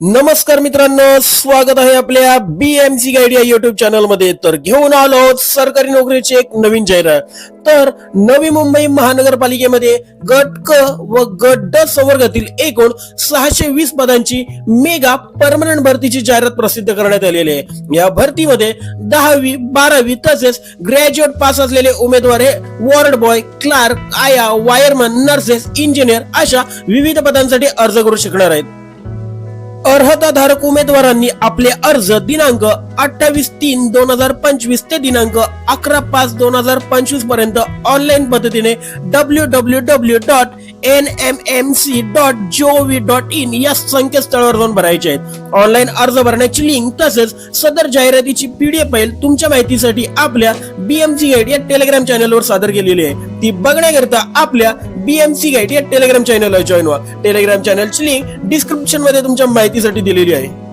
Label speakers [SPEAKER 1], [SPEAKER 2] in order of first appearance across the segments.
[SPEAKER 1] नमस्कार मित्रांनो स्वागत आहे आपल्या बीएमसी गाईड या युट्यूब चॅनलमध्ये. तर घेऊन आलो सरकारी नोकरीची एक नवीन जाहिरात. तर नवी मुंबई महानगरपालिकेमध्ये गट क व गट ड संवर्गातील एकूण सहाशे वीस पदांची मेगा परमनंट भरतीची जाहिरात प्रसिद्ध करण्यात आलेली आहे. या भरतीमध्ये दहावी बारावी तसेच ग्रॅज्युएट पास असलेले उमेदवार हे वॉर्ड बॉय क्लार्क आया वायरमन नर्सेस इंजिनियर अशा विविध पदांसाठी अर्ज करू शकणार आहेत. अर्हताधारक उमेदवारांनी आपले अर्ज दिनांक अठ्ठावीस तीन दोन हजार पंचवीस ते दिनांक अकरा पाच दोन हजार पंचवीसपर्यंत ऑनलाईन पद्धतीने W W W dot N M M C dot gov dot in या संकेतस्थळावर जाऊन भरायचे आहेत. ऑनलाईन अर्ज भरण्याची लिंक तसेच सदर जाहिरातीची पीडीएफ फाईल तुमच्या माहितीसाठी आपल्या बीएमसी गाईड या टेलिग्राम चॅनलवर सादर केलेली आहे. ती बघण्याकरिता आपल्या बीएमसी गाईड या टेलिग्राम चॅनलला जॉईन व्हा. टेलिग्राम चॅनलची लिंक डिस्क्रिप्शनमध्ये तुमच्या माहितीसाठी दिलेली आहे.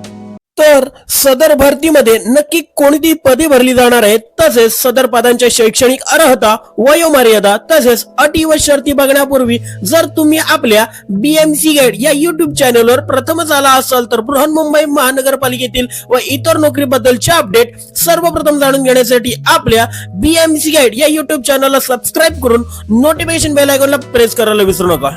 [SPEAKER 1] तर सदर भरतीमध्ये नक्की कोणती पदे भरली जाणार आहेत तसेच सदर पदांच्या शैक्षणिक अर्हता वयोमर्यादा तसेच अटी व शर्ती बघण्यापूर्वी जर तुम्ही आपल्या बीएमसी गाईड या युट्यूब चॅनलवर प्रथमच आला असाल तर बृहन्मुंबई महानगरपालिकेतील व इतर नोकरीबद्दलचे अपडेट सर्वप्रथम जाणून घेण्यासाठी आपल्या बीएमसी गाईड या युट्यूब चॅनलला सबस्क्राईब करून नोटिफिकेशन बेल आयकॉनला प्रेस करायला विसरू नका.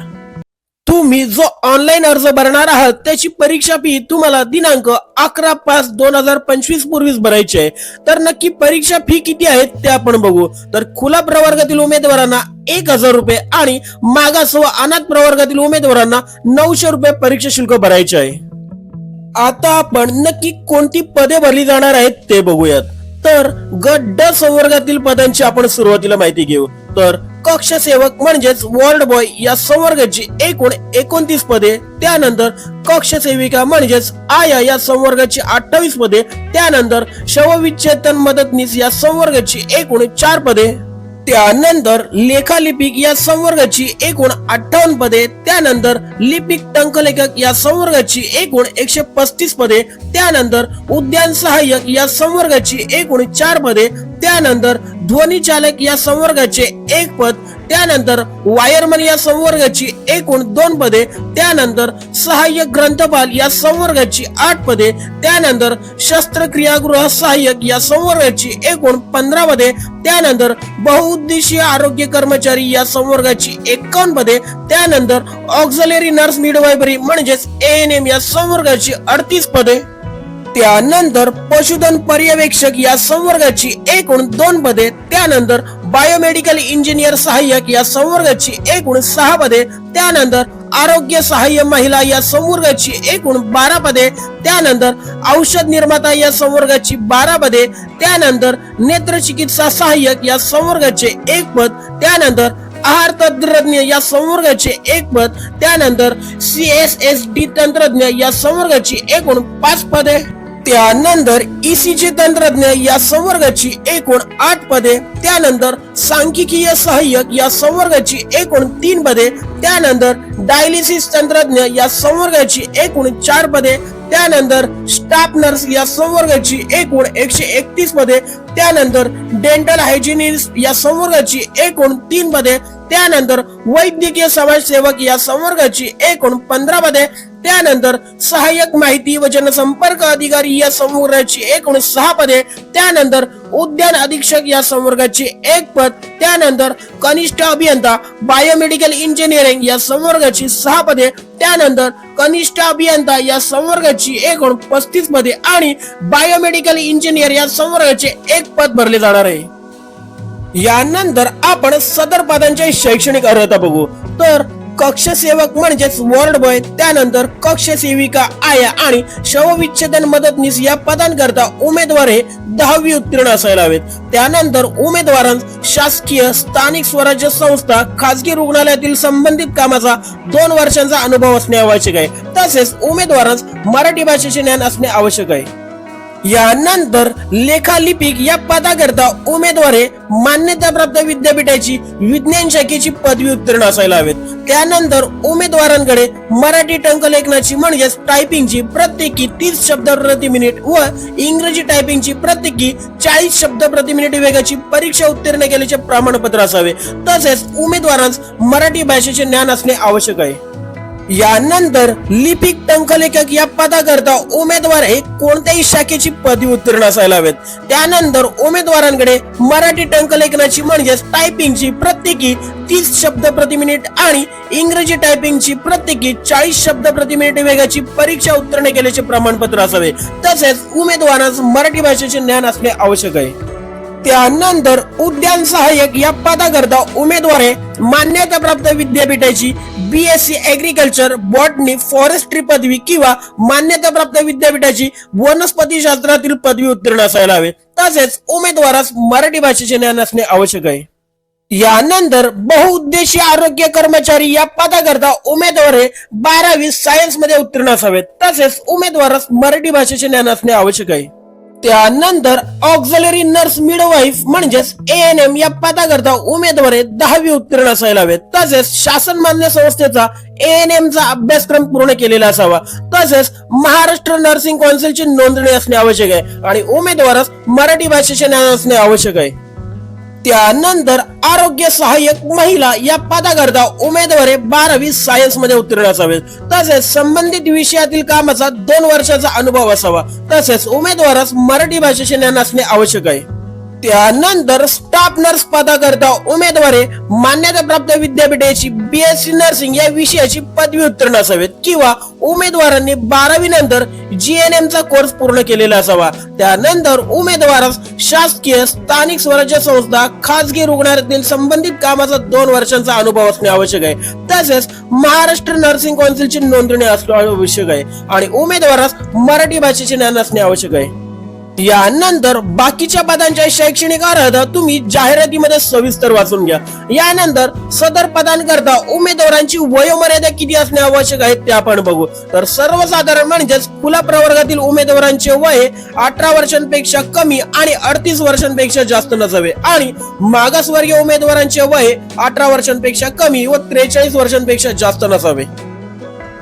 [SPEAKER 1] तुम्ही जो ऑनलाईन अर्ज भरणार आहात त्याची परीक्षा फी तुम्हाला दिनांक अकरा पाच दोन हजार पंचवीस पूर्वीच भरायची आहे. तर नक्की परीक्षा फी किती आहे ते आपण बघू. तर खुला प्रवर्गातील उमेदवारांना एक हजार रुपये आणि मागास व अनाथ प्रवर्गातील उमेदवारांना नऊशे रुपये परीक्षा शुल्क भरायचे आहे. आता आपण नक्की कोणती पदे भरली जाणार आहेत ते बघूयात. तर गट ड संवर्गातील पदांची आपण सुरुवातीला माहिती घेऊ. तर कक्ष सेवक म्हणजेच वॉर्ड बॉय या संवर्गाची एकूण एकोणतीस पदे. त्यानंतर कक्ष सेविका म्हणजेच आया या संवर्गाची अठ्ठावीस पदे. त्यानंतर शवविच्छेदन मदतनीस या संवर्गाची एकूण चार पदे. त्यानंतर लेखालिपिक या संवर्गाची एकूण अठ्ठावन्न पदे. त्यानंतर लिपिक टंकलेखक या संवर्गाची एकूण एकशे पस्तीस पदे. त्यानंतर उद्यान सहाय्यक या संवर्गाची एकूण चार पदे. त्यानंतर ध्वनी चालक या संवर्गाचे एक पद त्यानंतर वायरमन या संवर्गाची एकूण दोन पदे त्यानंतर सहाय्यक ग्रंथपाल या संवर्गाची आठ पदे त्यानंतर शस्त्रक्रियागृह सहाय्यक या संवर्गाची एकूण पंधरा पदे त्यानंतर बहुउद्देशीय आरोग्य कर्मचारी या संवर्गाची एकावन्न पदे त्यानंतर ऑक्झलरी नर्स मिडवायबरी म्हणजेच एन एम या संवर्गाची अडतीस पदे. त्यानंतर पशुधन पर्यवेक्षक या संवर्गाची एकूण दोन पदे त्यानंतर बायोमेडिकल इंजिनियर सहाय्यक या संवर्गाची एकूण सहा पदे त्यानंतर आरोग्य सहाय्य महिला या संवर्गाची एकूण बारा पदे त्यानंतर औषध निर्माता या संवर्गाची बारा पदे त्यानंतर नेत्रचिकित्सा सहाय्यक या संवर्गाचे एक पद त्यानंतर आहार तंत्रज्ञ या संवर्गाचे एक पद त्यानंतर सी एस एस डी तंत्रज्ञ या संवर्गाची एकूण पाच पदे. त्यानंतर ईसीजी तंत्रज्ञ या संवर्गाची एकूण आठ पदे त्यानंतर सांख्यिकीय सहाय्यक या संवर्गाची एकूण तीन पदे त्यानंतर डायलिसिस तंत्रज्ञ या संवर्गाची एकूण चार पदे त्यानंतर स्टाफ नर्स या संवर्गाची एकूण एकशे एकतीस पदे त्यानंतर डेंटल हायजिनिस्ट या संवर्गाची एकूण तीन पदे त्यानंतर वैद्यकीय समाजसेवक या संवर्गाची एकूण पंधरा पदे. त्यानंतर सहाय्यक माहिती व जनसंपर्क अधिकारी या संवर्गाची एकूण सहा पदे. त्यानंतर उद्यान अधीक्षक या संवर्गाची एक पद. त्यानंतर कनिष्ठ अभियंता बायोमेडिकल इंजिनिअरिंग या संवर्गाची सहा पदे. त्यानंतर कनिष्ठ अभियंता या संवर्गाची एकूण पस्तीस पदे आणि बायोमेडिकल इंजिनियर या संवर्गाचे एक पद भरले जाणार आहे. यानंतर आपण सदर पदांच्या शैक्षणिक अर्हता बघू. तर कक्ष सेवक म्हणजेच वॉर्ड बॉय त्यानंतर कक्ष सेविका आया आणि शवविच्छेदन मदतनीस या पदांकरता उमेदवार हे दहावी उत्तीर्ण असायला हवेत. त्यानंतर उमेदवारांस शासकीय स्थानिक स्वराज्य संस्था खासगी रुग्णालयातील संबंधित कामाचा दोन वर्षांचा अनुभव असणे आवश्यक आहे. तसेच उमेदवारांस मराठी भाषेचे ज्ञान असणे आवश्यक आहे. यानंतर लेखालिपिक या पदाकरता उमेदवारे मान्यताप्राप्त विद्यापीठाची विज्ञान शाखेची पदवी उत्तीर्ण असायला हवेत. त्यानंतर उमेदवारांकडे मराठी टंकलेखनाची म्हणजेच टायपिंगची प्रत्येकी तीस शब्द प्रति मिनिट व इंग्रजी टायपिंगची प्रत्येकी चाळीस शब्द प्रति मिनिट वेगाची परीक्षा उत्तीर्ण केल्याचे प्रमाणपत्र असावे. तसेच उमेदवारांस मराठी भाषेचे ज्ञान असणे आवश्यक आहे. यानंतर लिपिक टंकलेखक या पदाकरता उमेदवार हे कोणत्याही शाखेची पदवी उत्तीर्ण असायला हवेत. त्यानंतर उमेदवारांकडे मराठी टंकलेखनाची म्हणजेच टायपिंगची प्रत्येकी तीस शब्द प्रति मिनिट आणि इंग्रजी टायपिंगची प्रत्येकी चाळीस शब्द प्रति मिनिट वेगाची परीक्षा उत्तीर्ण केल्याचे प्रमाणपत्र असावे. तसेच उमेदवारास मराठी भाषेचे ज्ञान असणे आवश्यक आहे. त्यानंतर उद्यान सहाय्यक या पदाकरता उमेदवार मान्यता मान्यताप्राप्त विद्यापीठाची B S C agriculture botany forestry पदवी किंवा मान्यताप्राप्त विद्यापीठाची वनस्पती शास्त्रातील पदवी उत्तीर्ण असायला हवे. तसेच उमेदवारास मराठी भाषेचे ज्ञान असणे आवश्यक आहे. यानंतर बहुउद्देशीय आरोग्य कर्मचारी या पदाकरता उमेदवार बारावी सायन्समध्ये उत्तीर्ण असावेत. तसेच उमेदवारास मराठी भाषेचे ज्ञान असणे आवश्यक आहे. त्यानंतर ऑक्झलरी नर्स मिडवाईफ म्हणजेच एन एम या पदाकरता उमेदवार दहावी उत्तीर्ण असायला हवेत तसेच शासन मान्य संस्थेचा एन एम चा अभ्यासक्रम पूर्ण केलेला असावा. तसेच महाराष्ट्र नर्सिंग कौन्सिलची नोंदणी असणे आवश्यक आहे. आणि उमेदवारास मराठी भाषेचे ज्ञान असणे आवश्यक आहे. त्यानंतर आरोग्य सहाय्यक महिला या पदाकरता उमेदवारी बारावी सायन्समध्ये उत्तीर्ण असावेत. तसेच संबंधित विषयातील कामाचा दोन वर्षाचा अनुभव असावा. तसेच उमेदवारास मराठी भाषेचे ज्ञान असणे आवश्यक आहे. त्यानंतर स्टाफ नर्स पदाकरता उमेदवारे मान्यताप्राप्त विद्यापीठाची बीएससी नर्सिंग या विषयाची पदवी उत्तीर्ण असावेत किंवा उमेदवारांनी बारावी नंतर एम चा कोर्स पूर्ण केलेला असावा. त्यानंतर उमेदवारास शासकीय स्थानिक स्वराज्य संस्था खासगी रुग्णालयातील संबंधित कामाचा दोन वर्षांचा अनुभव असणे आवश्यक आहे. तसेच महाराष्ट्र नर्सिंग कौन्सिलची नोंदणी असणे आवश्यक आहे आणि उमेदवारास मराठी भाषेचे ज्ञान असणे आवश्यक आहे. यानंतर बाकीच्या पदांच्या शैक्षणिक अर्हता तुम्ही जाहिरातीमध्ये सविस्तर वाचून घ्या. यानंतर सदर पदांकरता उमेदवारांची वयोमर्यादा किती असणे आवश्यक आहे ते आपण बघू. तर सर्वसाधारण म्हणजेच खुला प्रवर्गातील उमेदवारांचे वय अठरा वर्षांपेक्षा कमी आणि अडतीस वर्षांपेक्षा जास्त नसावे. आणि मागासवर्गीय उमेदवारांचे वय अठरा वर्षांपेक्षा कमी व त्रेचाळीस वर्षांपेक्षा जास्त नसावे.